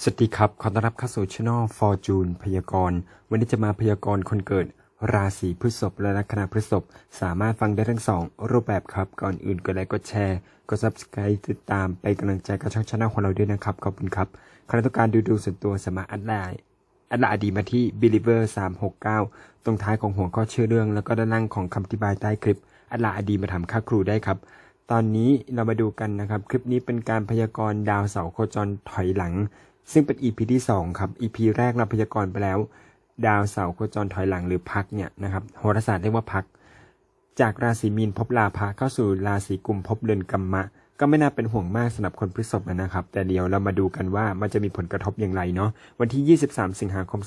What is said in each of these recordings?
สวัสดีครับ ขอต้อนรับเข้าสู่ช่อง Fortune พยากรณ์ วันนี้จะมาพยากรณ์คนเกิด ราศีพฤษภและลัคนาพฤษภสามารถฟังได้ทั้งสองรูปแบบครับ ก่อนอื่นกดไลค์กดแชร์ กด subscribe ติดตามไปนกำลังใจกับช่องช anel ของเราด้วยนะครับ ขอบคุณครับ ใครต้องการดูดูส่วนตัวสามารถอัดไลน์อัดไลน์อดีมาที่ believer 369 ตรงท้ายของหัวข้อชื่อเรื่อง แล้วก็ด้านล่างของคำอธิบายใต้คลิป อัดไลน์อดีมาทำค่าครูได้ครับ ตอนนี้เรามาดูกันนะครับ คลิปนี้เป็นการพยากรณ์ดาวเสาร์โคจรถอยหลัง ซึ่งเป็น EP ที่ 2 ครับ EP แรกเราพยากรณ์ไปแล้ว ดาวเสาร์โคจรถอยหลังหรือพักเนี่ยนะครับโหราศาสตร์เรียกว่าพัก จากราศีมีนพบลาภะเข้าสู่ราศีกุมภพเรือนกัมมะ ก็ไม่น่าเป็นห่วงมากสำหรับคนพฤษภนะครับ แต่เดี๋ยวเรามาดูกันว่ามันจะมีผลกระทบอย่างไรเนาะวันที่ 23 สิงหาคม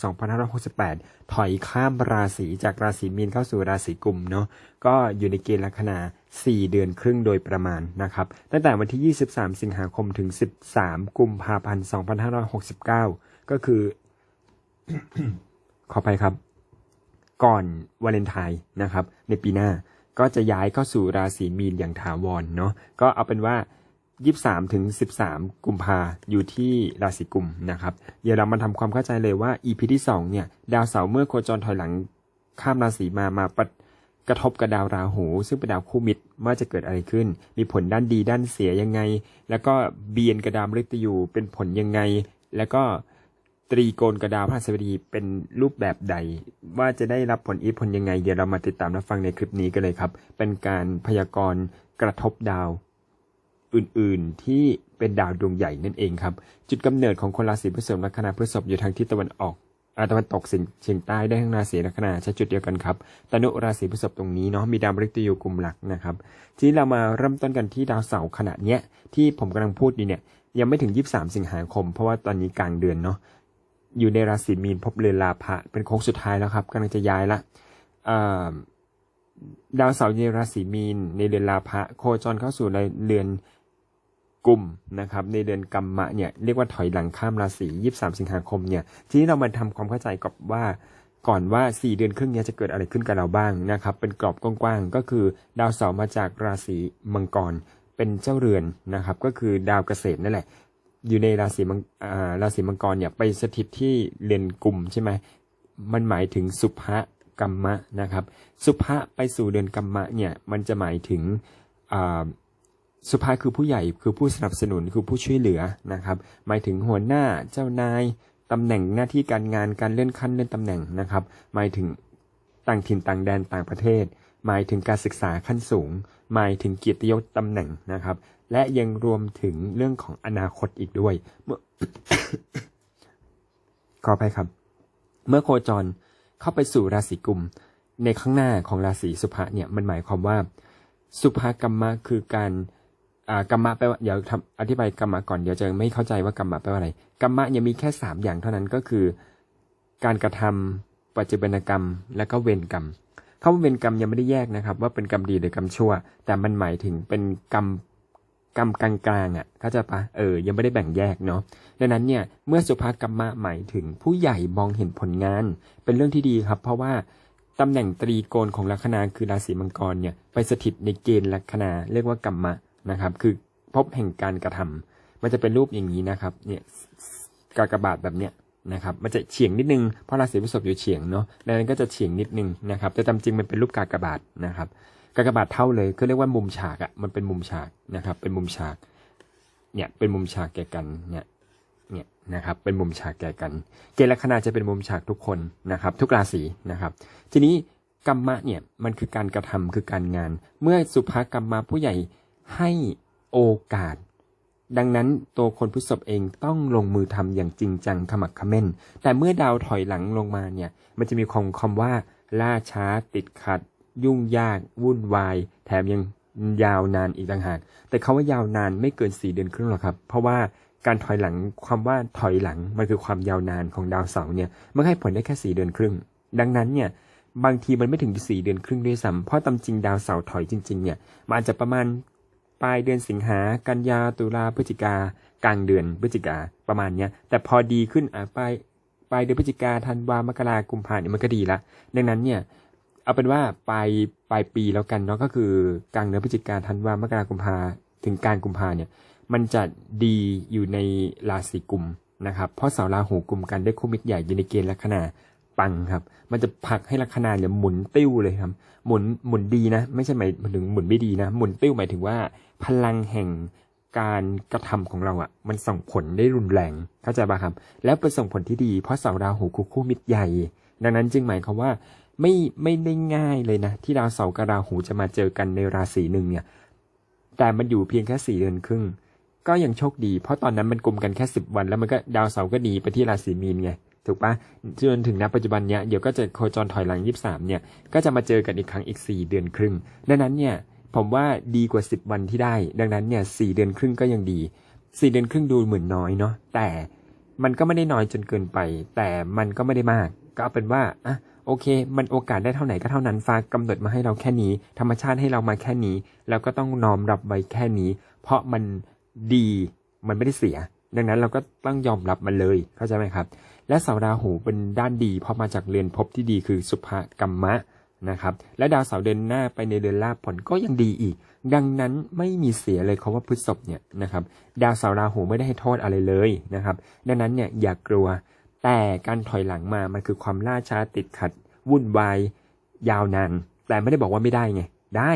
2568 ถอยข้ามราศีจากราศีมีนเข้าสู่ราศีกุมเนาะก็อยู่ในเกณฑ์ลัคนา4 เดือนครึ่งโดยประมาณนะครับตั้งแต่วันที่ 23 สิงหาคมถึง 13 กุมภาพันธ์ 2569 ก็คือ ขออภัยครับ ก่อนวาเลนไทน์นะครับ ในปีหน้า ก็จะย้ายเข้าสู่ราศีมีนอย่างถาวรเนาะก็เอาเป็นว่า23ถึง13กุมภาอยู่ที่ราศีกุมนะครับ เดี๋ยวเรามาทำความเข้าใจเลยว่า EP ที่2เนี่ยดาวเสาร์เมื่อโคจรถอยหลังข้ามราศีมามาปะกระทบกับดาวราหู ซึ่งเป็นดาวคู่มิตรว่าจะเกิดอะไรขึ้น มีผลด้านดีด้านเสียยังไง แล้วก็เบียนกับดาวมฤตยูเป็นผลยังไง แล้วก็ ตรีโกณกับดาวพฤหัสบดีเป็นรูปแบบใด ว่าจะได้รับผลอิทธิพลยังไง เดี๋ยวเรามาติดตามรับฟังในคลิปนี้กันเลยครับ เป็นการพยากรณ์กระทบดาวอื่นๆที่เป็นดาวดวงใหญ่นั่นเองครับ จุดกำเนิดของคนราศีพฤษภลัคนาพฤษภอยู่ทางทิศตะวันออกอาตะวันตกเฉียงเฉียงใต้ได้ทั้งราศีลัคนาใช้จุดเดียวกันครับตนุราศีพฤษภตรงนี้เนาะมีดาวมฤตยูกลุ่มหลักนะครับทีนี้เรามาเริ่มต้นกันที่ดาวเสาร์ขณะเนี้ยที่ผมกำลังพูดอยู่เนี่ยยังไม่ถึง 23 สิงหาคม เพราะว่าตอนนี้กลางเดือนเนาะ อยู่ในราศีมีนพบเรือนลาภะเป็นโค้งสุดท้ายแล้วครับกำลังจะย้ายละดาวเสาร์ในราศีมีนในเรือนลาภะโคจรเข้าสู่ในเรือนกุมนะครับในเดือนกัมมะเนี่ยเรียกว่าถอยหลังข้ามราศี23 สิงหาคมเนี่ยทีนี้เรามาทำความเข้าใจกับว่าก่อนว่า 4 เดือนครึ่งเนี้จะเกิดอะไรขึ้นกับเราบ้างนะครับเป็นกรอบกว้างๆก็คือ ดาวเสาร์มาจากราศีมังกรเป็นเจ้าเรือนนะครับก็คือดาวเกษตรนั่นแหละ อยู่ในราศีมังราศีมังกรเนี่ยไปสถิตที่เรือนกลุ่มใช่ไหมมันหมายถึงสุภะกัมมะนะครับ สุภะไปสู่เรือนกัมมะเนี่ยมันจะหมายถึงสุภะคือผู้ใหญ่คือผู้สนับสนุนคือผู้ช่วยเหลือนะครับ หมายถึงหัวหน้าเจ้านายตำแหน่งหน้าที่การงานการเลื่อนขั้นเลื่อนตำแหน่งนะครับ หมายถึงต่างถิ่นต่างแดนต่างประเทศ หมายถึงการศึกษาขั้นสูง หมายถึงเกียรติยศตำแหน่งนะครับ และยังรวมถึงเรื่องของอนาคตอีกด้วย เมื่อขออภัยครับ เมื่อโคจรเข้าไปสู่ราศีกุม ในข้างหน้าของราศีสุภะเนี่ยมันหมายความว่า สุภากรรมะคือการกรรมะแปลว่าเดี๋ยวทำอธิบายกรรมะก่อนเดี๋ยวจะไม่เข้าใจว่ากรรมะแปลว่าอะไรกรรมะเนี่ยมีแค่สามอย่างเท่านั้นก็คือ การกระทำปัจจุบันกรรม และก็เวรกรรม คำว่าเวรกรรมยังไม่ได้แยกนะครับ ว่าเป็นกรรมดีหรือกรรมชั่ว แต่มันหมายถึงเป็นกรรมกรรมกลางๆอะเข้าใจปะเออ ยังไม่ได้แบ่งแยกเนาะดังนั้นเนี่ยเมื่อสุภกรรมะหมายถึงผู้ใหญ่มองเห็นผลงาน เป็นเรื่องที่ดีครับ เพราะว่าตำแหน่งตรีโกณของลัคนาคือราศีมังกรเนี่ยไปสถิตในเกณฑ์ลัคนาเรียกว่ากรรมะนะครับ คือพบแห่งการกระทำมันจะเป็นรูปอย่างนี้นะครับ เนี่ยกากบาทแบบเนี้ย นะครับ มันจะเฉียงนิดนึง เพราะราศีพฤษภอยู่เฉียงเนาะดังนั้นก็จะเฉียงนิดนึงนะครับ แต่ตามจริงมันเป็นรูปกากบาทนะครับ กากบาทเท่าเลยคือเรียกว่ามุมฉากอะ่ะ มันเป็นมุมฉากนะครับ เป็นมุมฉาก เนี่ย เป็นมุมฉากแก่กัน เนี่ย เนี่ยนะครับ เป็นมุมฉากแก่กัน เกณฑ์ลัคนาจะเป็นมุมฉากทุกคนนะครับ ทุกราศีนะครับ ทีนี้กรรมะเนี่ย มันคือการกระทำคือการงาน เมื่อสุภากรรมะผู้ใหญ่ให้โอกาส ดังนั้นตัวคนพฤษภเองต้องลงมือทำอย่างจริงจังขมักเขม้น แต่เมื่อดาวถอยหลังลงมาเนี่ย มันจะมีคำคำว่า ล่าช้า ติดขัด ยุ่งยาก วุ่นวาย แถมยังยาวนานอีกต่างหาก แต่คาว่ายาวนานไม่เกินสี่เดือนครึ่งหรอกครับ เพราะว่าการถอยหลังความว่าถอยหลังมันคือความยาวนานของดาวเสาร์เนี่ยมันให้ผลได้แค่สี่เดือนครึ่ง ดังนั้นเนี่ยบางทีมันไม่ถึงสี่เดือนครึ่งด้วยซ้ำเพราะตามจริงดาวเสาร์ถอยจริงๆเนี่ยมันอาจจะประมาณ ลายเดือนสิงหากันยาตุลาพฤศจิกากลางเดือนพฤศจิกาประมาณเนี้ยแต่พอดีขึ้นอะปลายปลายเดือนพฤศจิกาธันวามกรากุมภาเนี่ยมันก็ดีละดังนั้นเนี่ยเอาเป็นว่าปลายปลายปีแล้วกันเนาะก็คือกลางเดือนพฤศจิกาธันวามกรากุมภาถึงกลางกุมภาเนี่ยมันจะดีอยู่ในราศีกุมนะครับเพราะเสาราหูกุมกันได้คู่มิตรใหญ่อยู่ในเกณฑ์ลัคนา ปังครับ มันจะผลักให้ลัคนาเนี่ยหมุนติ้วเลยครับ หมุนหมุนดีนะ ไม่ใช่หมายถึงหมุนไม่ดีนะ หมุนติ้วหมายถึงว่า พลังแห่งการกระทำของเราอะ่ะ มันส่งผลได้รุนแรงเข้าใจป่ะครับ แล้วเป็นส่งผลที่ดีเพราะเสาราหูคู่คู่มิตรใหญ่ ดังนั้นจึงหมายความว่าไม่ไม่ได้ง่ายเลยนะ ที่ดาวเสาร์กับราหูจะมาเจอกันในราศีหนึ่งเนี่ย แต่มันอยู่เพียงแค่สี่เดือนครึ่ง ก็ยังโชคดี เพราะตอนนั้นมันกลมกันแค่สิบวัน แล้วมันก็ดาวเสาร์ก็หนีไปที่ราศีมีนไง ถูกปะจนถึงณปัจจุบันเนี้ยเดี๋ยวก็จะโคจรถอยหลังยี่สามเนี่ย ก็จะมาเจอกันอีกครั้งอีกสี่เดือนครึ่ง ดังนั้นเนี่ยผมว่าดีกว่าสิบวันที่ได้ ดังนั้นเนี่ยสี่เดือนครึ่งก็ยังดีสี่เดือนครึ่งดูเหมือนน้อยเนาะแต่มันก็ไม่ได้น้อยจนเกินไป แต่มันก็ไม่ได้มาก ก็เอาเป็นว่าอะโอเค มันโอกาสได้เท่าไหร่ก็เท่านั้นฟ้ากำหนดมาให้เราแค่นี้ ธรรมชาติให้เรามาแค่นี้ แล้วก็ต้องน้อมรับไว้แค่นี้ เพราะมันดีมันไม่ได้เสีย ดังนั้นเราก็ต้องยอมรับมันเลยเข้าใจไหมครับ และเสาราหูเป็นด้านดี เพราะมาจากเรือนภพที่ดีคือสุภกรรมะนะครับ และดาวเสาร์เดินหน้าไปในเดือนลาผลก็ยังดีอีก ดังนั้นไม่มีเสียเลยเขาว่าพฤษภเนี่ยนะครับ ดาวเสาร์ราหูไม่ได้ให้โทษอะไรเลยนะครับ ดังนั้นเนี่ยอย่ากลัว แต่การถอยหลังมา มันคือความล่าช้าติดขัด วุ่นวายยาวนาน แต่ไม่ได้บอกว่าไม่ได้ไง ได้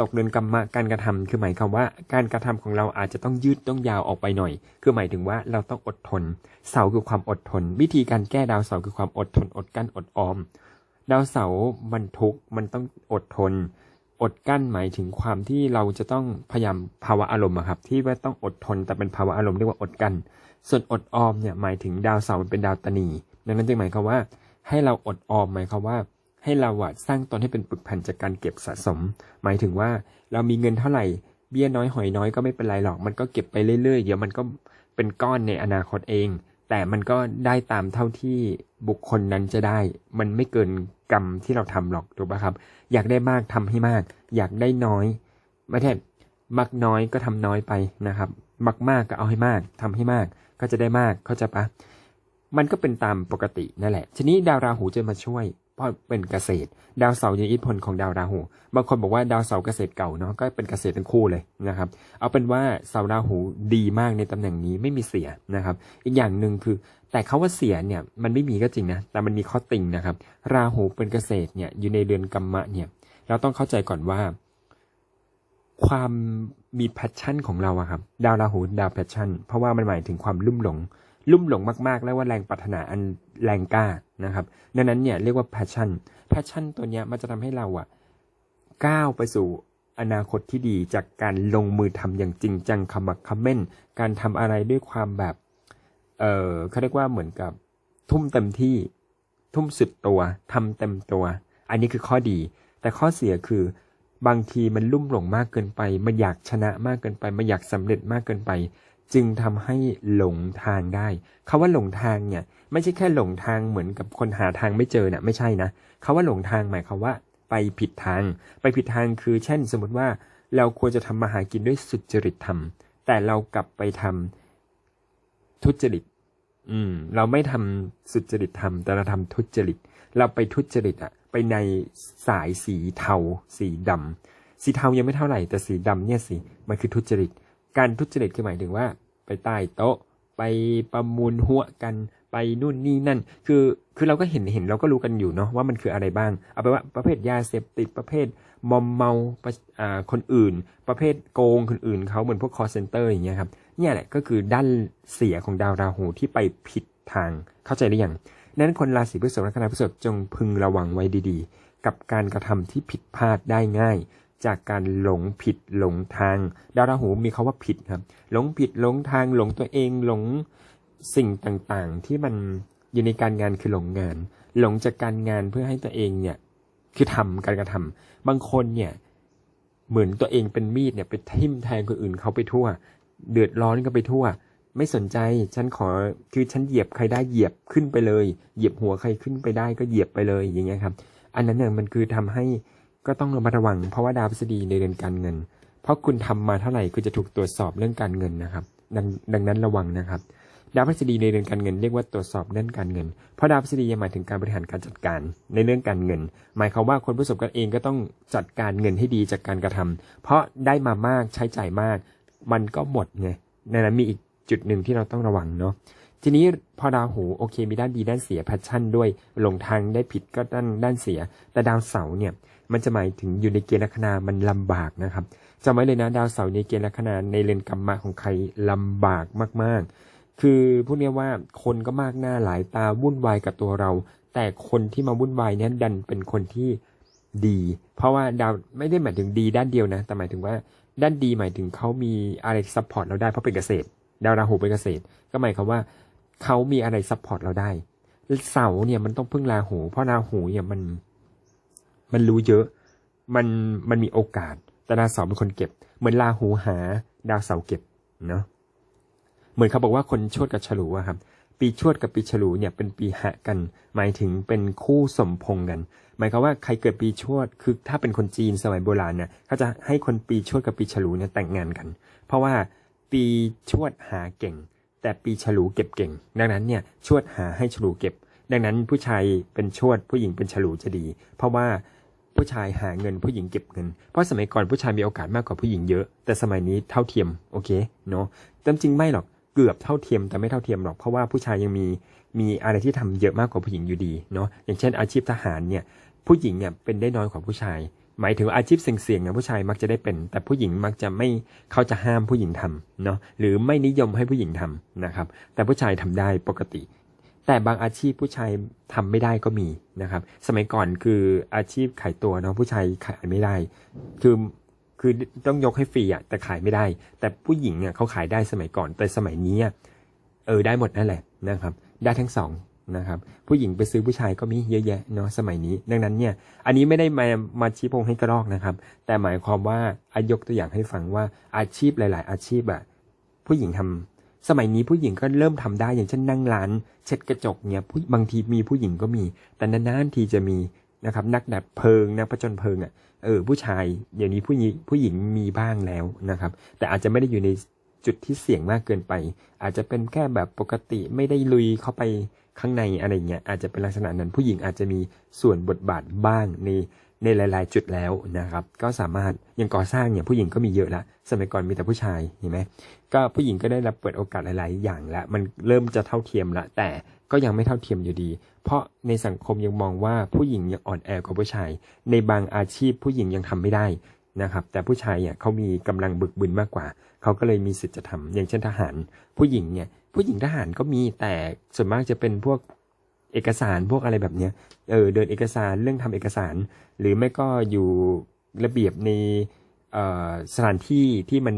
ตกเดินกรรมะการกระทำคือหมายความว่าการกระทำของเราอาจจะต้องยืดต้องยาวออกไปหน่อย คือหมายถึงว่าเราต้องอดทน เสาคือความอดทน วิธีการแก้ดาวเสาคือความอดทนอดกั้นอดออม ดาวเสามันทุกข์มันต้องอดทน อดกั้นหมายถึงความที่เราจะต้องพยายามภาวะอารมณ์ครับ ที่ว่าต้องอดทนแต่เป็นภาวะอารมณ์เรียกว่าอดกั้นส่วนอดออมเนี่ยหมายถึงดาวเสามันเป็นดาวตนีดังนั้นจึงหมายความว่า ให้เราอดออมหมายความว่า ให้เราอะสร้างตนให้เป็นปึกแผ่นจากการเก็บสะสม หมายถึงว่าเรามีเงินเท่าไหร่เบี้ยน้อยหอยน้อยก็ไม่เป็นไรหรอกมันก็เก็บไปเรื่อยๆเดี๋ยวมันก็เป็นก้อนในอนาคตเอง แต่มันก็ได้ตามเท่าที่บุคคลนั้นจะได้ มันไม่เกินกรรมที่เราทำหรอกถูกปะครับ อยากได้มากทำให้มาก อยากได้น้อยไม่ใช่มักน้อยก็ทำน้อยไปนะครับ มักมากก็เอาให้มากทำให้มาก ก็จะได้มากเข้าใจปะมันก็เป็นตามปกตินั่นแหละทีนี้ดาวราหูจะมาช่วย เพราะเป็นเกษตร ดาวเสาร์ยังอิทธิพลของดาวราหู บางคนบอกว่าดาวเสาร์เกษตรเก่าเนาะก็เป็นเกษตรทั้งคู่เลยนะครับ เอาเป็นว่าเสาร์ราหูดีมากในตำแหน่งนี้ไม่มีเสียนะครับ อีกอย่างหนึ่งคือ แต่เขาว่าเสียเนี่ยมันไม่มีก็จริงนะแต่มันมีข้อติ่งนะครับ ราหูเป็นเกษตรเนี่ยอยู่ในเดือนกัมมะเนี่ย เราต้องเข้าใจก่อนว่า ความมีแพชชั่นของเราอะครับ ดาวราหูดาวแพชชั่น เพราะว่ามันหมายถึงความลุ่มหลง ลุ่มหลงมากๆ แล้วว่าแรงปรารถนาอันแรงกล้านะครับ ดังนั้นเนี่ยเรียกว่า passion passion ตัวเนี้ยมันจะทำให้เราอะก้าวไปสู่อนาคตที่ดีจากการลงมือทำอย่างจริงจังขมักเขม้นการทำอะไรด้วยความแบบ เออเขาเรียกว่าเหมือนกับทุ่มเต็มที่ทุ่มสุดตัวทำเต็มตัว อันนี้คือข้อดี แต่ข้อเสียคือบางทีมันลุ่มหลงมากเกินไป มันอยากชนะมากเกินไป มันอยากสำเร็จมากเกินไป จึงทำให้หลงทางได้คาว่าหลงทางเนี่ย ไม่ใช่แค่หลงทางเหมือนกับคนหาทางไม่เจอเนี่ยไม่ใช่นะคาว่าหลงทางหมายความว่า ไปผิดทาง ไปผิดทางคือ เช่น สมมติว่าเราควรจะทำมาหากินด้วยสุจริตธรรม แต่เรากลับไปทำทุจริต อืม เราไม่ทำสุจริตธรรม แต่เราทำทุจริต เราไปทุจริตอะไปในสายสีเทา สีดำสีเทายังไม่เท่าไหร่แต่สีดำเนี่ยสิมันคือทุจริต การทุจริตคือหมายถึงว่า ไปใต้โต๊ะ ไปประมูลหัวกันไปนู่นนี่นั่น คือคือเราก็เห็นเห็นเราก็รู้กันอยู่เนาะว่ามันคืออะไรบ้าง เอาไปว่าประเภทยาเสพติดประเภทมอมเมาอ่าคนอื่น ประเภทโกงคนอื่นเขาเหมือนพวกคอร์เซนเตอร์อย่างเงี้ยครับเนี่ยแหละก็คือด้านเสียของดาวราหูที่ไปผิดทางเข้าใจหรือยังนั้นคนราศีพฤษภและคณะพฤษภจงพึงระวังไว้ดีๆ กับการกระทำที่ผิดพลาดได้ง่าย จากการหลงผิดหลงทาง ดาวราหูมีคาว่าผิดครับ หลงผิดหลงทางหลงตัวเองหลงสิ่งต่างๆ ที่มันอยู่ในการงานคือหลงงาน หลงจากการงานเพื่อให้ตัวเองเนี่ยคือทำการกระทำบางคนเนี่ยเหมือนตัวเองเป็นมีดเนี่ยไปทิ่มแทงคนอื่นเขาไปทั่ว เดือดร้อนก็ไปทั่ว ไม่สนใจฉันขอคือฉันเหยียบใครได้เหยียบขึ้นไปเลย เหยียบหัวใครขึ้นไปได้ก็เหยียบไปเลยอย่างเงี้ยครับ อันนั้นเนี่ยมันคือทำให้ ก็ต้องระมัดระวัง เพราะว่าดาวพฤษฎีในเดือนการเงิน เพราะคุณทำมาเท่าไหร่คุณจะถูกตรวจสอบเรื่องการเงินนะครับ ดังดังนั้นระวังนะครับ ดาวพฤษฎีในเดือนการเงินเรียกว่าตรวจสอบเรื่องการเงิน เพราะดาวพฤษฎียังหมายถึงการบริหารการจัดการในเรื่องการเงิน หมายความว่าคนผู้ประสบการเองก็ต้องจัดการเงินให้ดีจากการกระทำเพราะได้มามากใช้จ่ายมาก มันก็หมดไงในนั้นมีอีกจุดหนึ่งที่เราต้องระวังเนาะทีนี้พอดาวหูโอเคมีด้านดีด้านเสียแพชชั่นด้วยหลงทางได้ผิดก็ด้านด้านเสีย แต่ดาวเสาร์เนี่ย มันจะหมายถึงอยู่ในเกณฑ์ลัคนามันลำบากนะครับจำไว้เลยนะดาวเสาร์ในเกณฑ์ลัคนาในเรือนกรรมะของใครลำบากมาก ๆ คือพูดง่ายว่าคนก็มากหน้าหลายตาวุ่นวายกับตัวเรา แต่คนที่มาวุ่นวายเนี่ยดันเป็นคนที่ดี เพราะว่าดาวไม่ได้หมายถึงดีด้านเดียวนะ แต่หมายถึงว่าด้านดีหมายถึงเขามีอะไรซัพพอร์ตเราได้เพราะเป็นเกษตร ดาวราหูเป็นเกษตร ก็หมายความว่าเขามีอะไรซัพพอร์ตเราได้เสาเนี่ยมันต้องพึ่งราหู เพราะราหูเนี่ยมัน มันรู้เยอะ มันมันมีโอกาส แต่ดาวเสาร์เป็นคนเก็บ เหมือนราหูหา ดาวเสาร์เก็บเนาะเหมือนเขาบอกว่าคนชวดกับฉลูอะครับ ปีชวดกับปีฉลูเนี่ยเป็นปีหะกัน หมายถึงเป็นคู่สมพงกัน หมายความว่าใครเกิดปีชวดคือถ้าเป็นคนจีนสมัยโบราณเนี่ยเขาจะให้คนปีชวดกับปีฉลูเนี่ยแต่งงานกัน เพราะว่าปีชวดหาเก่ง แต่ปีฉลูเก็บเก่ง ดังนั้นเนี่ยชวดหาให้ฉลูเก็บ ดังนั้นผู้ชายเป็นชวดผู้หญิงเป็นฉลูจะดี เพราะว่า ผู้ชายหาเงินผู้หญิงเก็บเงิน เพราะสมัยก่อนผู้ชายมีโอกาสมากกว่าผู้หญิงเยอะ แต่สมัยนี้เท่าเทียมโอเคเนาะแต่จริงไม่หรอกเกือบเท่าเทียมแต่ไม่เท่าเทียมหรอกเพราะว่าผู้ชายยังมีมีอะไรที่ทำเยอะมากกว่าผู้หญิงอยู่ดีเนาะอย่างเช่นอาชีพทหารเนี่ยผู้หญิงเนี่ยเป็นได้น้อยกว่าผู้ชาย หมายถึงอาชีพเสี่ยงๆเนี่ยผู้ชายมักจะได้เป็น แต่ผู้หญิงมักจะไม่เขาจะห้ามผู้หญิงทำเนาะหรือไม่นิยมให้ผู้หญิงทำนะครับแต่ผู้ชายทำได้ปกติ แต่บางอาชีพผู้ชายทำไม่ได้ก็มีนะครับ สมัยก่อนคืออาชีพขายตัวเนาะผู้ชายขายไม่ได้ คือคือต้องยกให้ฟรีอะแต่ขายไม่ได้ แต่ผู้หญิงเนี่ยเขาขายได้สมัยก่อน แต่สมัยนี้เออได้หมดนั่นแหละนะครับ ได้ทั้งสองนะครับ ผู้หญิงไปซื้อผู้ชายก็มีเยอะแยะเนาะสมัยนี้ ดังนั้นเนี่ย อันนี้ไม่ได้มามาชี้พงให้กระรอกนะครับ แต่หมายความว่าอายกตัวอย่างให้ฟังว่าอาชีพหลาย ๆ อาชีพอะผู้หญิงทำ สมัยนี้ผู้หญิงก็เริ่มทำได้อย่างเช่นนั่งร้าน เช็ดกระจกเนี่ยบางทีมีผู้หญิงก็มี แต่นานๆทีจะมีนะครับ นักดับเพลิงนักผจญเพลิงอะเออผู้ชายเดี๋ยวนี้ผู้หญิงผู้หญิงมีบ้างแล้วนะครับ แต่อาจจะไม่ได้อยู่ในจุดที่เสี่ยงมากเกินไป อาจจะเป็นแค่แบบปกติไม่ได้ลุยเข้าไปข้างในอะไรเงี้ยอาจจะเป็นลักษณะนั้นผู้หญิงอาจจะมีส่วนบทบาทบ้างใน ในหลาย ๆ จุดแล้วนะครับ ก็สามารถอย่างก่อสร้างเนี่ยผู้หญิงก็มีเยอะละสมัยก่อนมีแต่ผู้ชายเห็นไหมก็ผู้หญิงก็ได้รับเปิดโอกาสหลาย ๆ อย่างล้วมันเริ่มจะเท่าเทียมละแต่ก็ยังไม่เท่าเทียมอยู่ดี เพราะในสังคมยังมองว่าผู้หญิงยังอ่อนแอกว่าผู้ชาย ในบางอาชีพผู้หญิงยังทำไม่ได้นะครับ แต่ผู้ชายเนี่ยเขามีกำลังบึกบึนมากกว่า เขาก็เลยมีสิทธิ์จะทำอย่างเช่นทหาร ผู้หญิงเนี่ยผู้หญิงทหารก็มีแต่ส่วนมากจะเป็นพวก เอกสารพวกอะไรแบบเนี้ยเออเดินเอกสารเรื่องทำเอกสาร หรือไม่ก็อยู่ระเบียบในสถานที่ที่มัน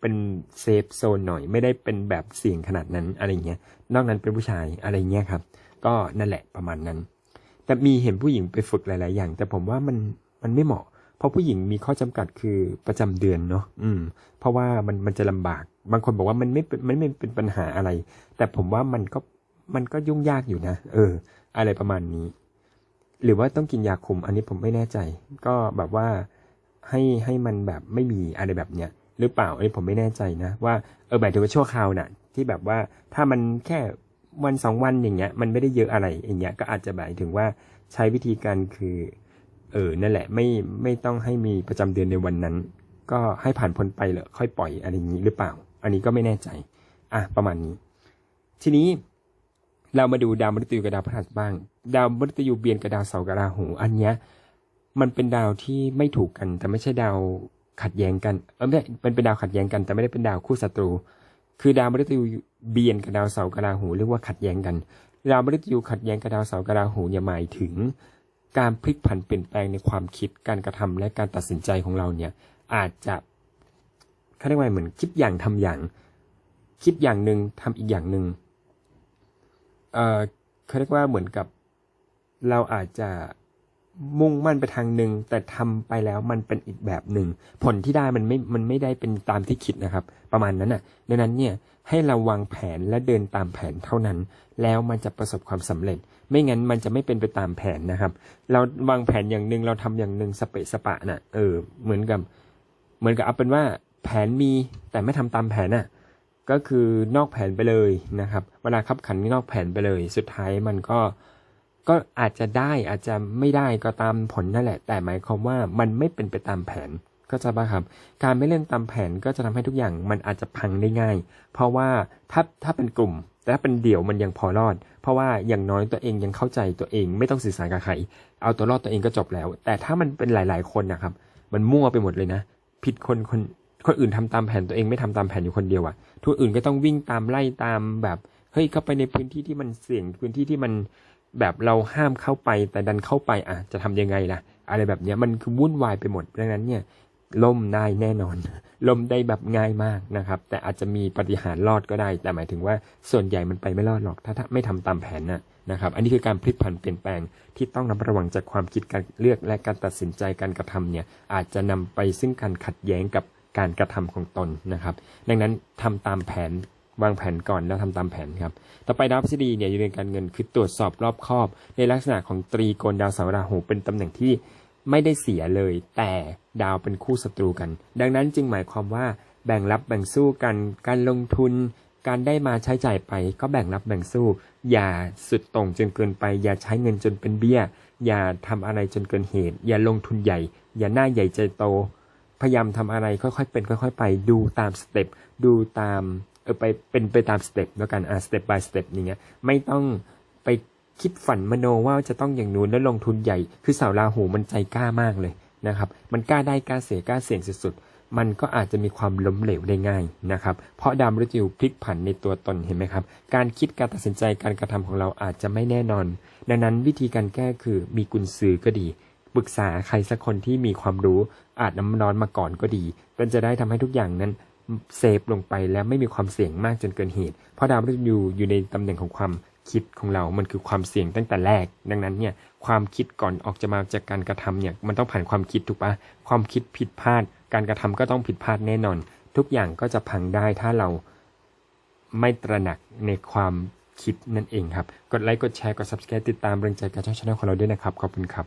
เป็นเซฟโซนหน่อยไม่ได้เป็นแบบเสี่ยงขนาดนั้นอะไรเงี้ยนอกนั้นเป็นผู้ชายอะไรเงี้ยครับ ก็นั่นแหละประมาณนั้น แต่มีเห็นผู้หญิงไปฝึกหลาย ๆ อย่าง แต่ผมว่ามันมันไม่เหมาะ เพราะผู้หญิงมีข้อจำกัดคือประจำเดือนเนาะอืม เพราะว่ามันมันจะลำบาก บางคนบอกว่ามันไม่เป็นมันไม่เป็นปัญหาอะไร แต่ผมว่ามันก็ มันก็ยุ่งยากอยู่นะ เออ อะไรประมาณนี้ หรือว่าต้องกินยาคุม อันนี้ผมไม่แน่ใจ ก็แบบว่าให้ให้มันแบบไม่มีอะไรแบบเนี้ยหรือเปล่าอันนี้ผมไม่แน่ใจนะ ว่าเออหมายถึงว่าชั่วคราวน่ะ ที่แบบว่าถ้ามันแค่วันสองวันอย่างเงี้ย มันไม่ได้เยอะอะไรอย่างเงี้ย ก็อาจจะหมายถึงว่าใช้วิธีการคือ เออนั่นแหละไม่ไม่ต้องให้มีประจำเดือนในวันนั้น ก็ให้ผ่านพ้นไปเลยค่อยปล่อยอะไรอย่างนี้หรือเปล่า อันนี้ก็ไม่แน่ใจ อะประมาณนี้ ทีนี้ เรามาดูดาวมฤตยูกับดาวพฤหัสบ้าง ดาวมฤตยูเบียนกับดาวเสาร์กับราหู อันเนี้ยมันเป็นดาวที่ไม่ถูกกัน แต่ไม่ใช่ดาวขัดแย้งกันเออไม่ใช่มันเป็นดาวขัดแย้งกัน แต่ไม่ได้เป็นดาวคู่ศัตรู คือดาวมฤตยูเบียนกับดาวเสาร์กับราหูเรียกว่าขัดแย้งกัน ดาวมฤตยูขัดแย้งกับดาวเสาร์กับราหูเนี่ยหมายถึง การพลิกผันเปลี่ยนแปลงในความคิดการกระทำและการตัดสินใจของเราเนี่ย อาจจะเขาเรียกว่าเหมือนคิดอย่างทำอย่าง คิดอย่างหนึ่งทำอีกอย่างหนึ่ง เอ่อเขาเรียกว่าเหมือนกับเราอาจจะมุ่งมั่นไปทางหนึ่งแต่ทำไปแล้วมันเป็นอีกแบบหนึ่งผลที่ได้มันไม่มันไม่ได้เป็นตามที่คิดนะครับ ประมาณนั้นน่ะดังนั้นเนี่ยให้เราวางแผนและเดินตามแผนเท่านั้น แล้วมันจะประสบความสำเร็จ ไม่งั้นมันจะไม่เป็นไปตามแผนนะครับ เราวางแผนอย่างหนึ่งเราทำอย่างหนึ่งสเปะสปะน่ะเออเหมือนกับ เหมือนกับเอาเป็นว่าแผนมีแต่ไม่ทำตามแผนน่ะ ก็คือนอกแผนไปเลยนะครับเวลาขับขันนอกแผนไปเลย สุดท้ายมันก็ก็อาจจะได้อาจจะไม่ได้ก็ตามผลนั่นแหละ แต่หมายความว่ามันไม่เป็นไปตามแผนก็จะป่ะครับ การไม่เล่นตามแผนก็จะทำให้ทุกอย่างมันอาจจะพังได้ง่าย เพราะว่าถ้าถ้าเป็นกลุ่ม แต่ถ้าเป็นเดี่ยวมันยังพอรอด เพราะว่าอย่างน้อยตัวเองยังเข้าใจตัวเองไม่ต้องสื่อสารกับใครเอาตัวรอดตัวเองก็จบแล้ว แต่ถ้ามันเป็นหลาย ๆ คนนะครับ มันมั่วไปหมดเลยนะ ผิดคนคน คนอื่นทำตามแผนตัวเองไม่ทำตามแผนอยู่คนเดียวอะทุกอื่นก็ต้องวิ่งตามไล่ตามแบบเฮ้ยเข้าไปในพื้นที่ที่มันเสี่ยงพื้นที่ที่มันแบบเราห้ามเข้าไปแต่ดันเข้าไปอะจะทำยังไงล่ะ อะไรแบบเนี้ยมันคือวุ่นวายไปหมดดังนั้นเนี่ยล่มได้แน่นอน ล่มได้แบบง่ายมากนะครับ แต่อาจจะมีปฏิหารรอดก็ได้ แต่หมายถึงว่าส่วนใหญ่มันไปไม่รอดหรอก ถ้าถาไม่ทำตามแผนนะนะครับ อันนี้คือการพลิกผันเปลี่ยนแปลงที่ต้องระมัดระวังจากความคิดการเลือกและการตัดสินใจการกระทำเนี่ยอาจจะนำไปซึ่งการขัดแย้งกับ การกระทำของตนนะครับ ดังนั้นทำตามแผนวางแผนก่อนแล้วทำตามแผนครับ ต่อไปดาวพฤษฎีเนี่ยอยู่ในการเงินคือตรวจสอบรอบคอบ ในลักษณะของตรีโกณดาวเสาราหูเป็นตำแหน่งที่ไม่ได้เสียเลย แต่ดาวเป็นคู่ศัตรูกัน ดังนั้นจึงหมายความว่าแบ่งรับแบ่งสู้กัน การลงทุน การได้มาใช้จ่ายไป ก็แบ่งรับแบ่งสู้ อย่าสุดต่งจนเกินไป อย่าใช้เงินจนเป็นเบี้ย อย่าทำอะไรจนเกินเหตุ อย่าลงทุนใหญ่ อย่าหน้าใหญ่ใจโต พยายามทำอะไรค่อยๆ เป็น ค่อย ๆ ไปดูตามสเต็ปดูตามเออไปเป็นไปตามสเต็ปแล้วกันอ่าสเต็ป by สเต็ปอย่างเงี้ยไม่ต้องไปคิดฝันมโนว่าจะต้องอย่างนู้นแล้วลงทุนใหญ่ คือสาวราหูมันใจกล้ามากเลยนะครับ มันกล้าได้กล้าเสียกล้าเสี่ยงสุดๆ มันก็อาจจะมีความล้มเหลวได้ง่ายนะครับ เพราะดาวมฤตยูพลิกผันในตัวตนเห็นไหมครับ การคิดการตัดสินใจการกระทำของเราอาจจะไม่แน่นอน ดังนั้นวิธีการแก้คือมีกุญซือก็ดี ปรึกษาใครสักคนที่มีความรู้อาจน้ำร้อนมาก่อนก็ดีมันจะได้ทำให้ทุกอย่างนั้นเซฟลงไปแล้วไม่มีความเสี่ยงมากจนเกินเหตุ เพราะดาวฤหัสอยู่อยู่ในตำแหน่งของความคิดของเรา มันคือความเสี่ยงตั้งแต่แรก ดังนั้นเนี่ยความคิดก่อนออกจะมาจากการกระทำเนี่ยมันต้องผ่านความคิดถูกปะความคิดผิดพลาด การกระทำก็ต้องผิดพลาดแน่นอน ทุกอย่างก็จะพังได้ถ้าเราไม่ตระหนักในความคิดนั่นเองครับ กดไลค์ กดแชร์ กด subscribe ติดตามเรื่องใจการช่องชาแนลของเราด้วยนะครับ ขอบคุณครับ